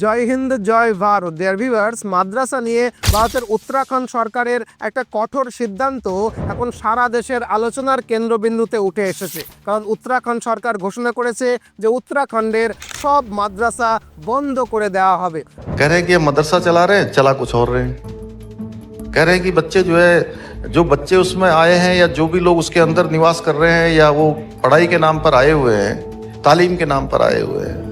জয় হিন্দ জয় Bharat dear viewers মাদ্রাসা নিয়ে ভারতের উত্তরাখণ্ড সরকারের একটা কঠোর সিদ্ধান্ত এখন সারা দেশের আলোচনার কেন্দ্রবিন্দুতে উঠে এসেছে কারণ উত্তরাখণ্ড সরকার ঘোষণা করেছে যে উত্তরাখণ্ডের সব মাদ্রাসা বন্ধ করে দেওয়া হবে कह रहे हैं कि ये मदरसा चला रहे हैं चला कुछ और रहे हैं कह रहे हैं कि बच्चे जो है जो बच्चे उसमें आए हैं या जो भी लोग उसके अंदर निवास कर रहे हैं या वो पढ़ाई के नाम पर आए हुए हैं तालीम के नाम पर आए हुए हैं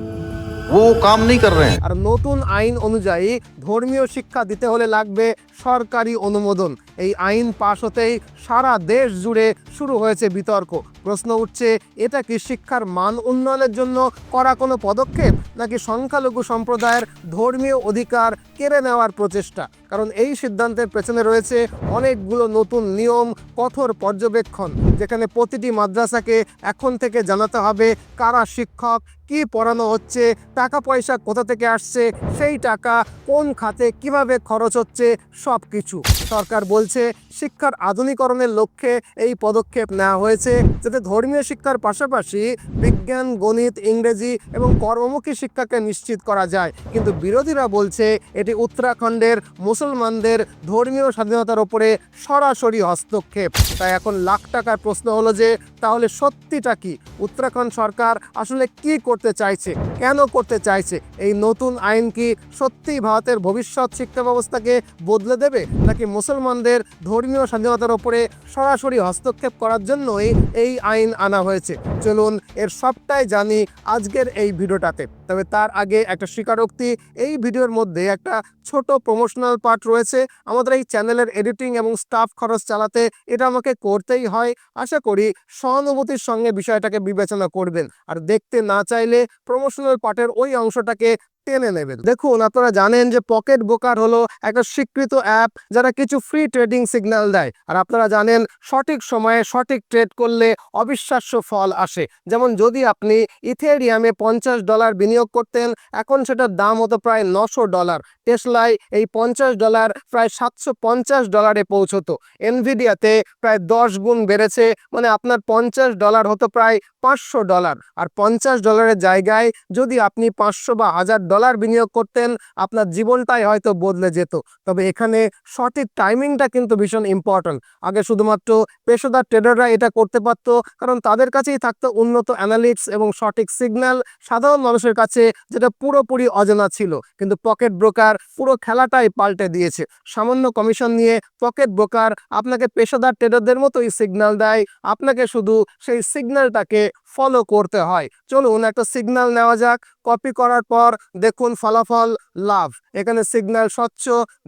वो काम नहीं कर रहे हैं আর নতুন আইন অনুযায়ী ধর্মীয় শিক্ষা দিতে হলে লাগবে সরকারি অনুমোদন এই আইন পাশ হতেই সারা দেশ জুড়ে শুরু হয়েছে বিতর্ক প্রশ্ন উঠছে এটা কি শিক্ষার মান উন্নয়নের জন্য করা কোনো পদক্ষেপ নাকি সংখ্যালঘু সম্প্রদায়ের ধর্মীয় অধিকার কেড়ে নেওয়ার প্রচেষ্টা কারণ এই সিদ্ধান্তের পেছনে রয়েছে অনেকগুলো নতুন নিয়ম কঠোর পর্যবেক্ষণ যেখানে প্রতিটি মাদ্রাসাকে এখন থেকে জানাতে হবে কারা শিক্ষক কি পড়ানো হচ্ছে, টাকা পয়সা কোথা থেকে আসছে, সেই টাকা কোন খাতে কীভাবে খরচ হচ্ছে সব কিছু সরকার বলছে শিক্ষার আধুনিকরণের লক্ষ্যে এই পদক্ষেপ নেওয়া হয়েছে, যাতে ধর্মীয় শিক্ষার পাশাপাশি বিজ্ঞান, গণিত, ইংরেজি এবং কর্মমুখী শিক্ষাকে নিশ্চিত করা যায়। কিন্তু বিরোধীরা বলছে এটি উত্তরাখণ্ডের মুসলমানদের ধর্মীয় স্বাধীনতার ওপরে সরাসরি হস্তক্ষেপ। তাই এখন লাখ টাকার প্রশ্ন হলো যে তাহলে সত্যিটা কি? উত্তরাখণ্ড সরকার আসলে কি করতে চাইছে? কেন করতে চাইছে? এই নতুন আইন কি সত্যিই ভারতের ভবিষ্যৎ শিক্ষা ব্যবস্থাকে বদলে দেবে? নাকি মুসলমানদের ধর্মীয় স্বাধীনতার ওপরে সরাসরি হস্তক্ষেপ করার জন্যই এই আইন আনা হয়েছে? চলুন এর সবটাই জানি আজকের এই ভিডিওটাতে। তবে তার আগে একটা স্বীকারোক্তি, এই ভিডিওর মধ্যে একটা ছোট প্রমোশনাল পার্ট রয়েছে। আমাদের এই চ্যানেলের এডিটিং এবং স্টাফ খরচ চালাতে এটা আমাকে করতেই হয়। আশা করি সহানুভূতির সঙ্গে বিষয়টাকে বিবেচনা করবেন। আর দেখতে না চাইলে প্রমোশনাল পার্টের ওই অংশটাকে টেনে নেবেন। দেখুন, আপনারা জানেন যে পকেট বোকার হলো একটা স্বীকৃত অ্যাপ যারা কিছু ফ্রি ট্রেডিং সিগন্যাল দেয়। আর আপনারা জানেন, সঠিক সময়ে সঠিক ট্রেড করলে অবিশ্বাস্য ফল আসে। যেমন যদি আপনি ইথেরিয়ামে পঞ্চাশ ডলার বিনিয়োগ করতেন, এখন সেটার দাম হতো প্রায় নশো ডলার টেসলায় এই পঞ্চাশ ডলার প্রায় সাতশো পঞ্চাশ ডলারে পৌঁছতো। এনভিডিয়াতে প্রায় দশ গুণ বেড়েছে মানে আপনার পঞ্চাশ ডলার হতো প্রায় পাঁচশো ডলার আর পঞ্চাশ ডলারের জায়গায় যদি আপনি পাঁচশো বা হাজার ডলার বিনিয়োগ করতেন, আপনার জীবনটাই হয়তো বদলে যেত। তবে এখানে সঠিক টাইমিংটা কিন্তু ভীষণ ইম্পর্ট্যান্ট আগে শুধুমাত্র পেশাদার ট্রেডাররা এটা করতে পারতো, কারণ তাদের কাছেই থাকতো উন্নত অ্যানালিক্স এবং সঠিক সিগন্যাল সাধারণ মানুষের কাছে যেটা পুরোপুরি অজানা ছিল, কিন্তু পকেট ব্রোকার পুরো খেলাটাই পাল্টে দিয়েছে। সামান্য কমিশন নিয়ে পকেট ব্রোকার আপনাকে পেশাদার ট্রেডারদের মতোই সিগন্যাল দেয়, আপনাকে শুধু সেই সিগন্যালটাকে ফলো করতে হয়। চলুন একটা সিগন্যাল নেওয়া যাক। কপি করার পর দেখুন ফলাফল, লাভ। এখানে সিগন্যাল স্বচ্ছ,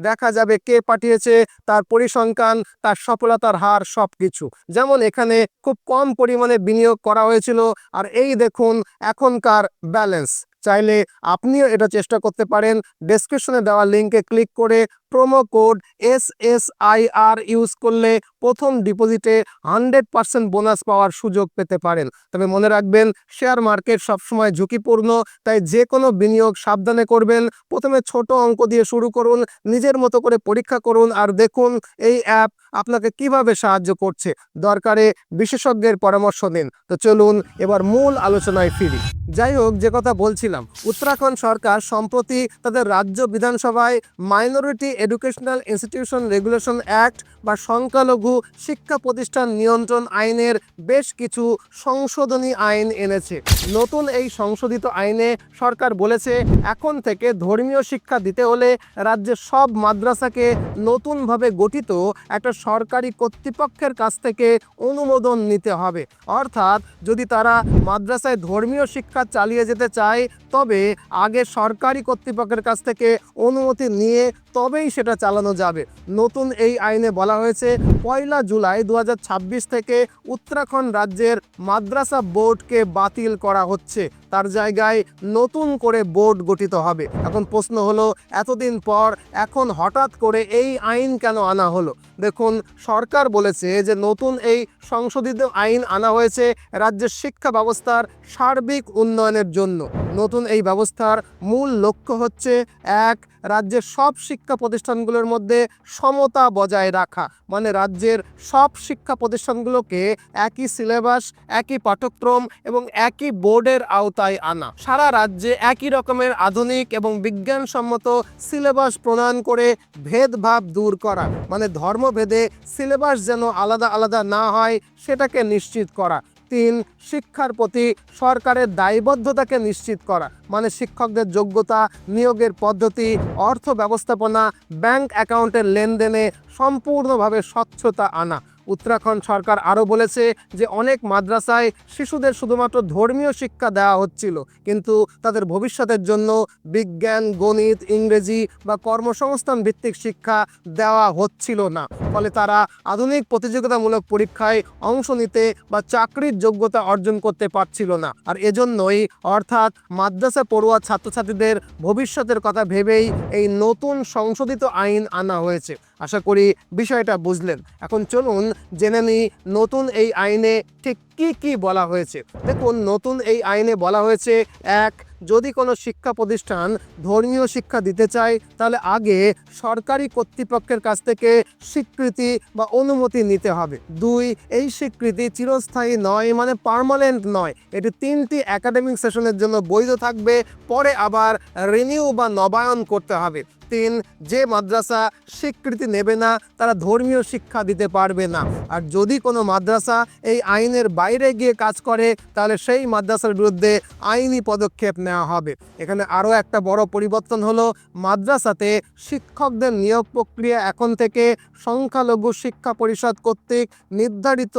দেখা যাবে কে পাঠিয়েছে, তার পরিসংখ্যান, তার সফলতার হার সব কিছু যেমন এখানে খুব কম পরিমাণে বিনিয়োগ করা হয়েছিল, আর এই দেখুন এখনকার ব্যালেন্স চাইলে আপনিও এটা চেষ্টা করতে পারেন ডেসক্রিপশনে দেওয়া লিঙ্কে ক্লিক করে promo code S S I R use করলে প্রথম ডিপোজিটে হান্ড্রেড পার্সেন্ট বোনাস পাওয়ার সুযোগ পেতে পারেন। তবে মনে রাখবেন, শেয়ার মার্কেট সবসময় ঝুঁকিপূর্ণ, তাই যে কোনো বিনিয়োগ সাবধানে করবেন। প্রথমে ছোট অঙ্ক দিয়ে শুরু করুন, নিজের মতো করে পরীক্ষা করুন, আর দেখুন এই অ্যাপ আপনাকে কীভাবে সাহায্য করছে। দরকারে বিশেষজ্ঞের পরামর্শ নিন। তো চলুন এবার মূল আলোচনায় ফিরি। যাই হোক, যে কথা বলছিলাম, উত্তরাখণ্ড সরকার সম্প্রতি তাদের রাজ্য বিধানসভায় minority educational institution regulation act বা সংখ্যালঘু শিক্ষা প্রতিষ্ঠান নিয়ন্ত্রণ আইনের বেশ কিছু সংশোধনী আইন এনেছে। নতুন এই সংশোধিত আইনে সরকার বলেছে, এখন থেকে ধর্মীয় শিক্ষা দিতে হলে রাজ্যের সব মাদ্রাসাকে নতুনভাবে গঠিত একটা সরকারি কর্তৃপক্ষের কাছ থেকে অনুমোদন নিতে হবে। অর্থাৎ যদি তারা মাদ্রাসায় ধর্মীয় শিক্ষা চালিয়ে যেতে চায়, তবে আগে সরকারি কর্তৃপক্ষের কাছ থেকে অনুমতি নিয়ে তবেই সেটা চালানো যাবে। নতুন এই আইনে বলা হয়েছে পয়লা জুলাই দু হাজার ছাব্বিশ থেকে উত্তরাখণ্ড রাজ্যের মাদ্রাসা বোর্ডকে বাতিল করা হচ্ছে। তার জায়গায় নতুন করে বোর্ড গঠিত হবে। এখন প্রশ্ন হলো, এতদিন পর এখন হঠাৎ করে এই আইন কেন আনা হলো? দেখুন, সরকার বলেছে যে নতুন এই সংশোধিত আইন আনা হয়েছে রাজ্যের শিক্ষা ব্যবস্থার সার্বিক উন্নয়নের জন্য। নতুন এই ব্যবস্থার মূল লক্ষ্য হচ্ছে, এক, রাজ্যের সব শিক্ষা প্রতিষ্ঠানগুলোর মধ্যে সমতা বজায় রাখা। মানে রাজ্যের সব শিক্ষা প্রতিষ্ঠানগুলোকে একই সিলেবাস, একই পাঠ্যক্রম এবং একই বোর্ডের আওতায় আওতায় আনা। সারা রাজ্যে একই রকমের আধুনিক এবং বিজ্ঞানসম্মত সিলেবাস প্রণয়ন করে ভেদভাব দূর করা মানে ধর্মভেদে সিলেবাস যেন আলাদা আলাদা না হয় সেটাকে নিশ্চিত করা। তিন, শিক্ষার প্রতি সরকারের দায়বদ্ধতাকে নিশ্চিত করা মানে শিক্ষকদের যোগ্যতা, নিয়োগের পদ্ধতি, অর্থ ব্যবস্থাপনা, ব্যাংক অ্যাকাউন্টের লেনদেনে সম্পূর্ণভাবে স্বচ্ছতা আনা। উত্তরাখণ্ড সরকার আরও বলেছে যে অনেক মাদ্রাসায় শিশুদের শুধুমাত্র ধর্মীয় শিক্ষা দেওয়া হচ্ছিল, কিন্তু তাদের ভবিষ্যতের জন্য বিজ্ঞান, গণিত, ইংরেজি বা কর্মসংস্থান ভিত্তিক শিক্ষা দেওয়া হচ্ছিল না। ফলে তারা আধুনিক প্রতিযোগিতামূলক পরীক্ষায় অংশ নিতে বা চাকরির যোগ্যতা অর্জন করতে পারছিল না। আর এজন্যই, অর্থাৎ মাদ্রাসা পড়ুয়া ছাত্রছাত্রীদের ভবিষ্যতের কথা ভেবেই এই নতুন সংশোধিত আইন আনা হয়েছে। আশা করি বিষয়টা বুঝলেন। এখন চলুন জেনে নিই নতুন এই আইনে ঠিক কি কি বলা হয়েছে? দেখুন, নতুন এই আইনে বলা হয়েছে, এক, যদি কোনো শিক্ষা প্রতিষ্ঠান ধর্মীয় শিক্ষা দিতে চায়, তাহলে আগে সরকারি কর্তৃপক্ষের কাছ থেকে স্বীকৃতি বা অনুমতি নিতে হবে। দুই, এই স্বীকৃতি চিরস্থায়ী নয় মানে পার্মানেন্ট নয়। এটি তিনটি একাডেমিক সেশনের জন্য বৈধ থাকবে, পরে আবার রিনিউ বা নবায়ন করতে হবে। তিন, যে মাদ্রাসা স্বীকৃতি নেবে না, তারা ধর্মীয় শিক্ষা দিতে পারবে না। আর যদি কোনো মাদ্রাসা এই আইনের বাইরে গিয়ে কাজ করে, তাহলে সেই মাদ্রাসার বিরুদ্ধে আইনি পদক্ষেপ নেওয়া হবে। এখানে আরও একটা বড় পরিবর্তন হলো, মাদ্রাসাতে শিক্ষকদের নিয়োগ প্রক্রিয়া এখন থেকে সংখ্যালঘু শিক্ষা পরিষদ কর্তৃক নির্ধারিত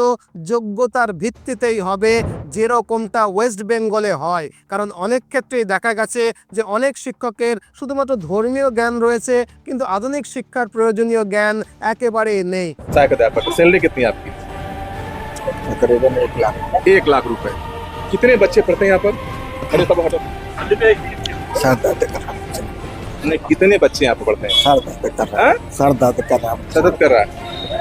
যোগ্যতার ভিত্তিতেই হবে, যেরকমটা ওয়েস্ট বেঙ্গলে হয়। কারণ অনেক ক্ষেত্রেই দেখা গেছে যে অনেক শিক্ষকের শুধুমাত্র ধর্মীয় জ্ঞান রয়েছে, কিন্তু আধুনিক শিক্ষার প্রয়োজনীয় জ্ঞান একেবারেই নেই। तकरीबन एक लाख। एक लाख रुपए। कितने बच्चे पढ़ते हैं यहाँ पर? कर नहीं कितने बच्चे यहाँ पर पढ़ते हैं? सर दर्द कर रहा है? सर दर्द कर रहा है दर्द कर रहा है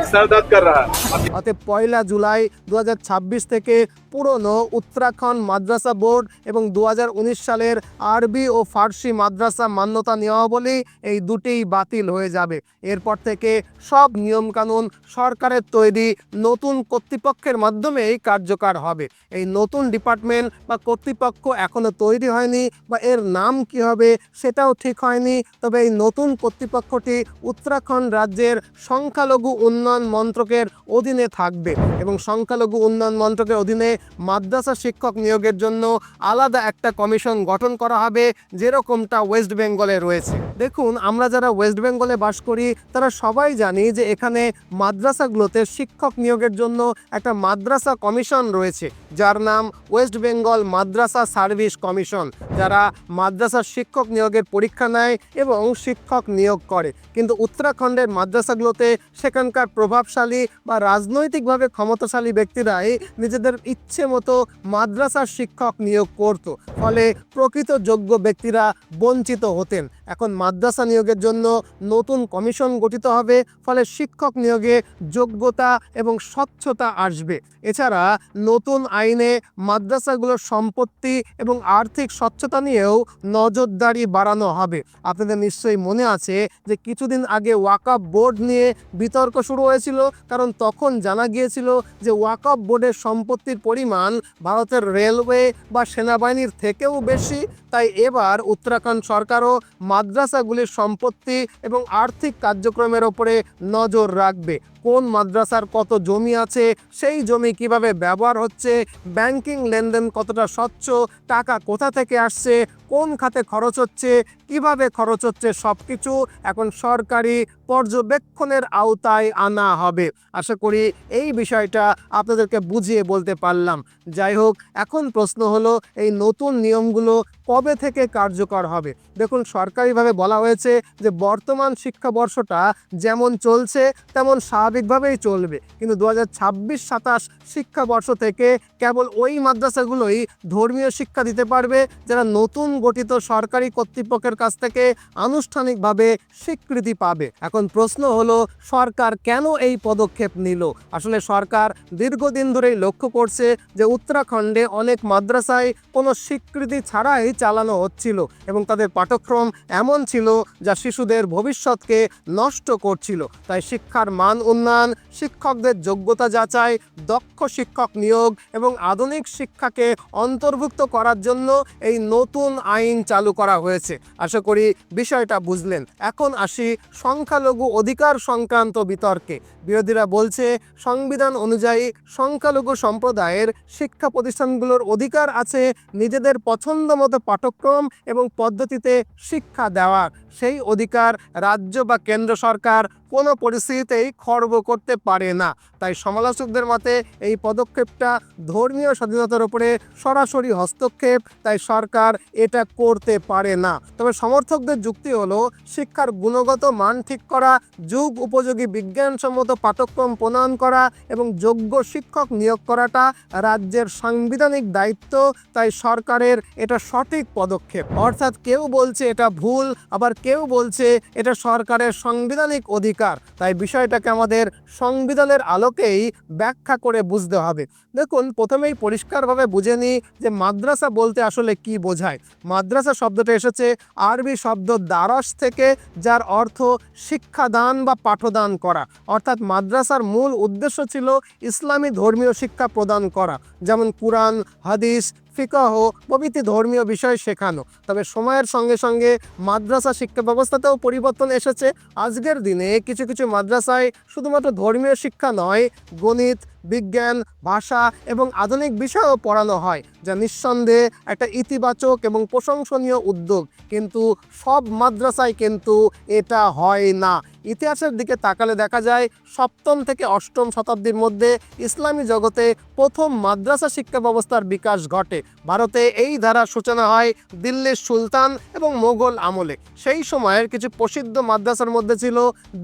অতএব পয়লা জুলাই দু হাজার ছাব্বিশ থেকে পুরনো উত্তরাখণ্ড মাদ্রাসা বোর্ড এবং দু হাজার উনিশ সালের আরবি ও ফার্সি মাদ্রাসা মান্যতা নিয়মাবলী এই দুটিই বাতিল হয়ে যাবে। এরপর থেকে সব নিয়মকানুন সরকারের তৈরি নতুন কর্তৃপক্ষের মাধ্যমেই কার্যকর হবে। এই নতুন ডিপার্টমেন্ট বা কর্তৃপক্ষ এখনও তৈরি হয়নি বা এর নাম কি হবে সেটাও ঠিক হয়নি। তবে এই নতুন কর্তৃপক্ষটি উত্তরাখণ্ড রাজ্যের সংখ্যালঘু উন্নয়ন মন্ত্রকের অধীনে থাকবে এবং সংখ্যালঘু উন্নয়ন মন্ত্রকের অধীনে মাদ্রাসা শিক্ষক নিয়োগের জন্য আলাদা একটা কমিশন গঠন করা হবে, যেরকমটা ওয়েস্ট বেঙ্গলে রয়েছে। দেখুন, আমরা যারা ওয়েস্ট বেঙ্গলে বাস করি, তারা সবাই জানি যে এখানে মাদ্রাসাগুলোতে শিক্ষক নিয়োগের জন্য একটা মাদ্রাসা কমিশন রয়েছে, যার নাম West Bengal madrasa service commission, যারা মাদ্রাসার শিক্ষক নিয়োগের পরীক্ষা নেয় এবং শিক্ষক নিয়োগ করে। কিন্তু উত্তরাখণ্ডের মাদ্রাসাগুলোতে সেখানকার প্রভাবশালী বা রাজনৈতিকভাবে ক্ষমতাশালী ব্যক্তিরাই নিজেদের ইচ্ছে মতো মাদ্রাসার শিক্ষক নিয়োগ করত। ফলে প্রকৃত যোগ্য ব্যক্তিরা বঞ্চিত হতেন। এখন মাদ্রাসা নিয়োগের জন্য নতুন কমিশন গঠিত হবে, ফলে শিক্ষক নিয়োগে যোগ্যতা এবং স্বচ্ছতা আসবে। এছাড়া নতুন আইনে মাদ্রাসাগুলোর সম্পত্তি এবং আর্থিক স্বচ্ছতা নিয়েও নজরদারি বাড়ানো হবে। আপনাদের নিশ্চয়ই মনে আছে যে কিছুদিন আগে ওয়াকাপ বোর্ড নিয়ে বিতর্ক শুরু হয়েছিল, কারণ তখন জানা গিয়েছিল যে ওয়াকাপ বোর্ডের সম্পত্তির পরিমাণ ভারতের রেলওয়ে বা সেনাবাহিনীর থেকেও বেশি। তাই এবার উত্তরাখণ্ড সরকারও মাদ্রাসাগুলির সম্পত্তি এবং আর্থিক কার্যক্রমের ওপরে নজর রাখবে। কোন মাদ্রাসার কত জমি আছে, সেই জমি কীভাবে ব্যবহার হচ্ছে ব্যাংকিং লেনদেন কতটা স্বচ্ছ, টাকা কোথা থেকে আসছে, কোন খাতে খরচ হচ্ছে, কীভাবে খরচ হচ্ছে সব কিছু এখন সরকারি পর্যবেক্ষণের আওতায় আনা হবে। আশা করি এই বিষয়টা আপনাদেরকে বুঝিয়ে বলতে পারলাম। যাই হোক, এখন প্রশ্ন হলো, এই নতুন নিয়মগুলো কবে থেকে কার্যকর হবে? দেখুন, সরকারিভাবে বলা হয়েছে যে বর্তমান শিক্ষাবর্ষটা যেমন চলছে, তেমন স্বাভাবিকভাবেই চলবে। কিন্তু দু হাজার ছাব্বিশ সাতাশ শিক্ষাবর্ষ থেকে কেবল ওই মাদ্রাসাগুলোই ধর্মীয় শিক্ষা দিতে পারবে, যারা নতুন গঠিত সরকারি কর্তৃপক্ষের কাছ থেকে আনুষ্ঠানিকভাবে স্বীকৃতি পাবে। এখন প্রশ্ন হলো, সরকার কেন এই পদক্ষেপ নিল? আসলে সরকার দীর্ঘদিন ধরেই লক্ষ্য করছে যে উত্তরাখণ্ডে অনেক মাদ্রাসায় কোনো স্বীকৃতি ছাড়াই চালানো হচ্ছিল এবং তাদের পাঠ্যক্রম এমন ছিল যা শিশুদের ভবিষ্যৎকে নষ্ট করছিল। তাই শিক্ষার মান উন্নয়ন উন্নয়ন, শিক্ষকদের যোগ্যতা যাচাই, দক্ষ শিক্ষক নিয়োগ এবং আধুনিক শিক্ষাকে অন্তর্ভুক্ত করার জন্য এই নতুন আইন চালু করা হয়েছে। আশা করি বিষয়টা বুঝলেন। এখন আসি সংখ্যালঘু অধিকার সংক্রান্ত বিতর্কে। বিরোধীরা বলছে, সংবিধান অনুযায়ী সংখ্যালঘু সম্প্রদায়ের শিক্ষা প্রতিষ্ঠানগুলোর অধিকার আছে নিজেদের পছন্দ মতো পাঠ্যক্রম এবং পদ্ধতিতে শিক্ষা দেওয়ার। সেই অধিকার রাজ্য বা কেন্দ্র সরকার কোনো পরিস্থিতিতেই খর্ব করতে পারে না। তাই সমালোচকদের মতে এই পদক্ষেপটা ধর্মীয় স্বাধীনতার উপরে সরাসরি হস্তক্ষেপ, তাই সরকার এটা করতে পারে না। তবে সমর্থকদের যুক্তি হলো, শিক্ষার গুণগত মান ঠিক করা, যুগ উপযোগী বিজ্ঞানসম্মত পাঠ্যক্রম প্রণয়ন করা এবং যোগ্য শিক্ষক নিয়োগ করাটা রাজ্যের সাংবিধানিক দায়িত্ব, তাই সরকারের এটা সঠিক পদক্ষেপ। অর্থাৎ কেউ বলছে এটা ভুল, আবার কেউ বলছে এটা সরকারের সাংবিধানিক অধিকার। তাই বিষয়টাকে আমাদের সংবিধানের আলোকেই ব্যাখ্যা করে বুঝতে হবে। দেখুন, প্রথমেই পরিষ্কারভাবে বুঝে নিই যে মাদ্রাসা বলতে আসলে কি বোঝায়। মাদ্রাসা শব্দটা এসেছে আরবি শব্দ দ্বারস থেকে, যার অর্থ শিক্ষাদান বা পাঠদান করা। অর্থাৎ মাদ্রাসার মূল উদ্দেশ্য ছিল ইসলামী ধর্মীয় শিক্ষা প্রদান করা। যেমন কুরআন, হাদিস ফিকাহ প্রভৃতি ধর্মীয় বিষয় শেখানো। তবে সময়ের সঙ্গে সঙ্গে মাদ্রাসা শিক্ষা ব্যবস্থাতেও পরিবর্তন এসেছে। আজকের দিনে কিছু কিছু মাদ্রাসায় শুধুমাত্র ধর্মীয় শিক্ষা নয়, গণিত, বিজ্ঞান, ভাষা এবং আধুনিক বিষয়ও পড়ানো হয়, যা নিঃসন্দেহে একটা ইতিবাচক এবং প্রশংসনীয় উদ্যোগ। কিন্তু সব মাদ্রাসায় কিন্তু এটা হয় না। ইতিহাসের দিকে তাকালে দেখা যায় সপ্তম থেকে অষ্টম শতাব্দীর মধ্যে ইসলামী জগতে প্রথম মাদ্রাসা শিক্ষা ব্যবস্থার বিকাশ ঘটে। ভারতে এই ধারার সূচনা হয় দিল্লির সুলতান এবং মোগল আমলে। সেই সময়ের কিছু প্রসিদ্ধ মাদ্রাসার মধ্যে ছিল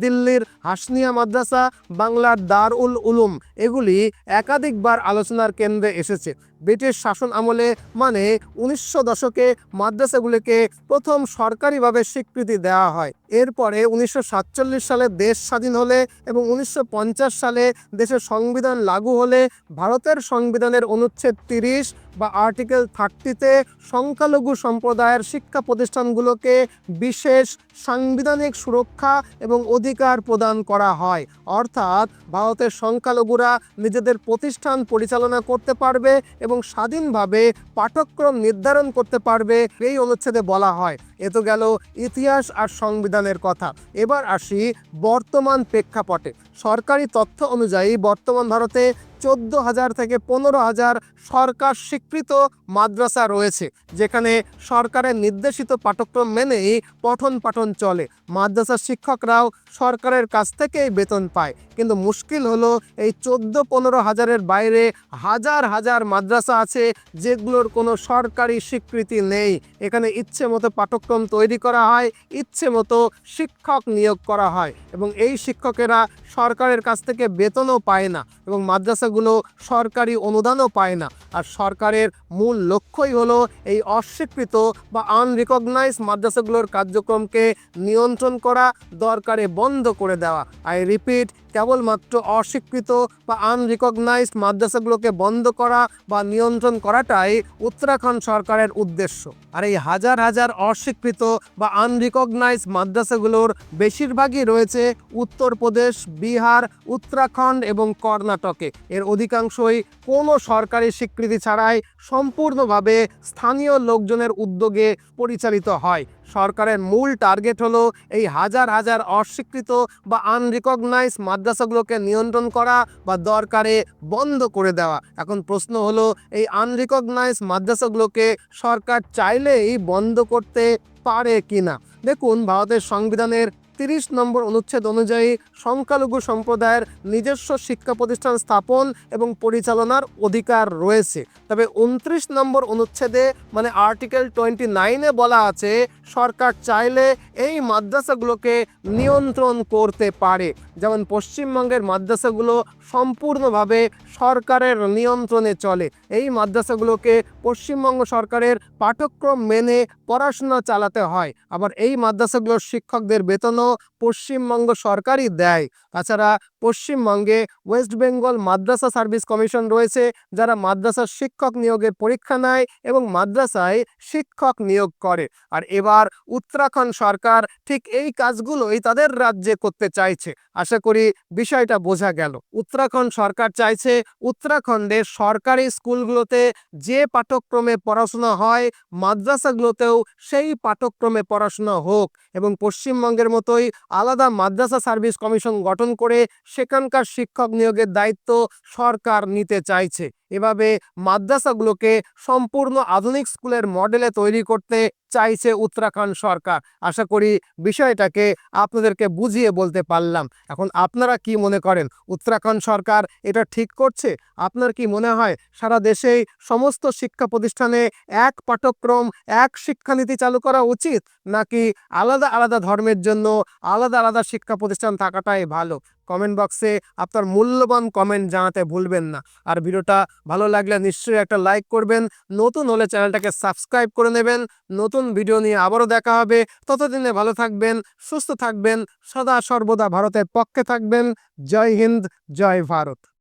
দিল্লির হাসনিয়া মাদ্রাসা, বাংলার দার উল উলুম। এগুলি একাধিকবার আলোচনার কেন্দ্রে এসেছে। ব্রিটিশ শাসন আমলে মানে উনিশশো দশকে মাদ্রাসাগুলিকে প্রথম সরকারিভাবে স্বীকৃতি দেওয়া হয়। এরপরে উনিশশো সাতচল্লিশ সালে দেশ স্বাধীন হলে এবং উনিশশো পঞ্চাশ সালে দেশের সংবিধান লাগু হলে ভারতের সংবিধানের অনুচ্ছেদ তিরিশ বা আর্টিকেল থার্টিতে সংখ্যালঘু সম্প্রদায়ের শিক্ষা প্রতিষ্ঠানগুলোকে বিশেষ সাংবিধানিক সুরক্ষা এবং অধিকার প্রদান করা হয়। অর্থাৎ ভারতের সংখ্যালঘুরা নিজেদের প্রতিষ্ঠান পরিচালনা করতে পারবে এবং স্বাধীনভাবে পাঠ্যক্রম নির্ধারণ করতে পারবে এই অনুচ্ছেদে বলা হয়। এ তো গেল ইতিহাস আর সংবিধানের কথা। এবার আসি বর্তমান প্রেক্ষাপটে। সরকারি তথ্য অনুযায়ী বর্তমান ভারতে চোদ্দ হাজার থেকে পনেরো হাজার সরকার স্বীকৃত মাদ্রাসা রয়েছে, যেখানে সরকারের নির্দেশিত পাঠ্যক্রম মেনেই পঠন পাঠন চলে। মাদ্রাসার শিক্ষকরাও সরকারের কাছ থেকেই বেতন পায়। কিন্তু মুশকিল হলো এই চোদ্দ পনেরো হাজারের বাইরে হাজার হাজার মাদ্রাসা আছে যেগুলোর কোনো সরকারি স্বীকৃতি নেই। এখানে ইচ্ছে মতো পাঠ্যক্রম তৈরি করা হয়, ইচ্ছে মতো শিক্ষক নিয়োগ করা হয় এবং এই শিক্ষকেরা সরকারের কাছ থেকে বেতনও পায় না এবং মাদ্রাসাগুলো সরকারি অনুদানও পায় না। আর সরকারের মূল লক্ষ্যই হলো এই অস্বীকৃত বা আনরিকগনাইজ মাদ্রাসাগুলোর কার্যক্রমকে নিয়ন্ত্রণ করা, দরকারে বন্ধ করে দেওয়া। আই রিপিট কেবলমাত্র অস্বীকৃত বা আনরিকগনাইজড মাদ্রাসাগুলোকে বন্ধ করা বা নিয়ন্ত্রণ করাটাই উত্তরাখণ্ড সরকারের উদ্দেশ্য। আর এই হাজার হাজার অস্বীকৃত বা আনরিকগনাইজ মাদ্রাসাগুলোর বেশিরভাগই রয়েছে উত্তরপ্রদেশ বিহার, উত্তরাখণ্ড এবং কর্ণাটকে। এর অধিকাংশই কোনো সরকারি স্বীকৃতি ছাড়াই সম্পূর্ণভাবে স্থানীয় লোকজনের উদ্যোগে পরিচালিত হয়। সরকারের মূল টার্গেট হলো এই হাজার হাজার অস্বীকৃত বা আনরিকগনাইজ মাদ্রাসাগুলোকে নিয়ন্ত্রণ করা বা দরকারে বন্ধ করে দেওয়া। এখন প্রশ্ন হলো, এই আনরিকগনাইজ মাদ্রাসাগুলোকে সরকার চাইলেই বন্ধ করতে পারে কি না দেখুন, ভারতের সংবিধানের তিরিশ নম্বর অনুচ্ছেদ অনুযায়ী সংখ্যালঘু সম্প্রদায়ের নিজস্ব শিক্ষা প্রতিষ্ঠান স্থাপন এবং পরিচালনার অধিকার রয়েছে। তবে উনত্রিশ নম্বর অনুচ্ছেদে মানে আর্টিকেল টোয়েন্টি নাইনে বলা আছে, সরকার চাইলে এই মাদ্রাসাগুলোকে নিয়ন্ত্রণ করতে পারে। যেমন পশ্চিমবঙ্গের মাদ্রাসাগুলো সম্পূর্ণভাবে সরকারের নিয়ন্ত্রণে চলে। এই মাদ্রাসাগুলোকে পশ্চিমবঙ্গ সরকারের পাঠ্যক্রম মেনে পড়াশোনা চালাতে হয়। আবার এই মাদ্রাসাগুলোর শিক্ষকদের বেতনও পশ্চিমবঙ্গ সরকারই দেয়। তাছাড়া পশ্চিমবঙ্গে West Bengal madrasa service commission রয়েছে, যারা মাদ্রাসার শিক্ষক নিয়োগের পরীক্ষা নেয় এবং মাদ্রাসায় শিক্ষক নিয়োগ করে। আর এবার উত্তরাখণ্ড সরকার ঠিক এই কাজগুলোই তাদের রাজ্যে করতে চাইছে। আশা করি বিষয়টা বোঝা গেল। উত্তরাখণ্ড সরকার চাইছে উত্তরাখণ্ডের সরকারি স্কুলগুলোতে যে পাঠ্যক্রমে পড়াশোনা হয়, মাদ্রাসাগুলোতেও সেই পাঠ্যক্রমে পড়াশোনা হোক এবং পশ্চিমবঙ্গের মতোই আলাদা মাদ্রাসা সার্ভিস কমিশন গঠন করে সেখানকার শিক্ষক নিয়োগের দায়িত্ব সরকার নিতে চাইছে। এভাবে মাদ্রাসাগুলোকে সম্পূর্ণ আধুনিক স্কুলের মডেলে তৈরি করতে চাইছে উত্তরাখণ্ড সরকার। আশা করি বিষয়টাকে আপনাদেরকে বুঝিয়ে বলতে পারলাম। এখন আপনারা কি মনে করেন, উত্তরাখণ্ড সরকার এটা ঠিক করছে? আপনার কি মনে হয়, সারা দেশেই সমস্ত শিক্ষা প্রতিষ্ঠানে এক পাঠ্যক্রম, এক শিক্ষানীতি চালু করা উচিত? নাকি আলাদা আলাদা ধর্মের জন্য আলাদা আলাদা শিক্ষা প্রতিষ্ঠান থাকাটাই ভালো? কমেন্ট বক্সে আপনার মূল্যবান কমেন্ট জানাতে ভুলবেন না। আর ভিডিওটা ভালো লাগলে নিশ্চয়ই একটা লাইক করবেন, নতুন হলে চ্যানেলটাকে সাবস্ক্রাইব করে নেবেন, নতুন ভিডিও নিয়ে আবারও দেখা হবে। ততদিনে ভালো থাকবেন, সুস্থ থাকবেন, সদা সর্বদা ভারতের পক্ষে থাকবেন। জয় হিন্দ, জয় ভারত।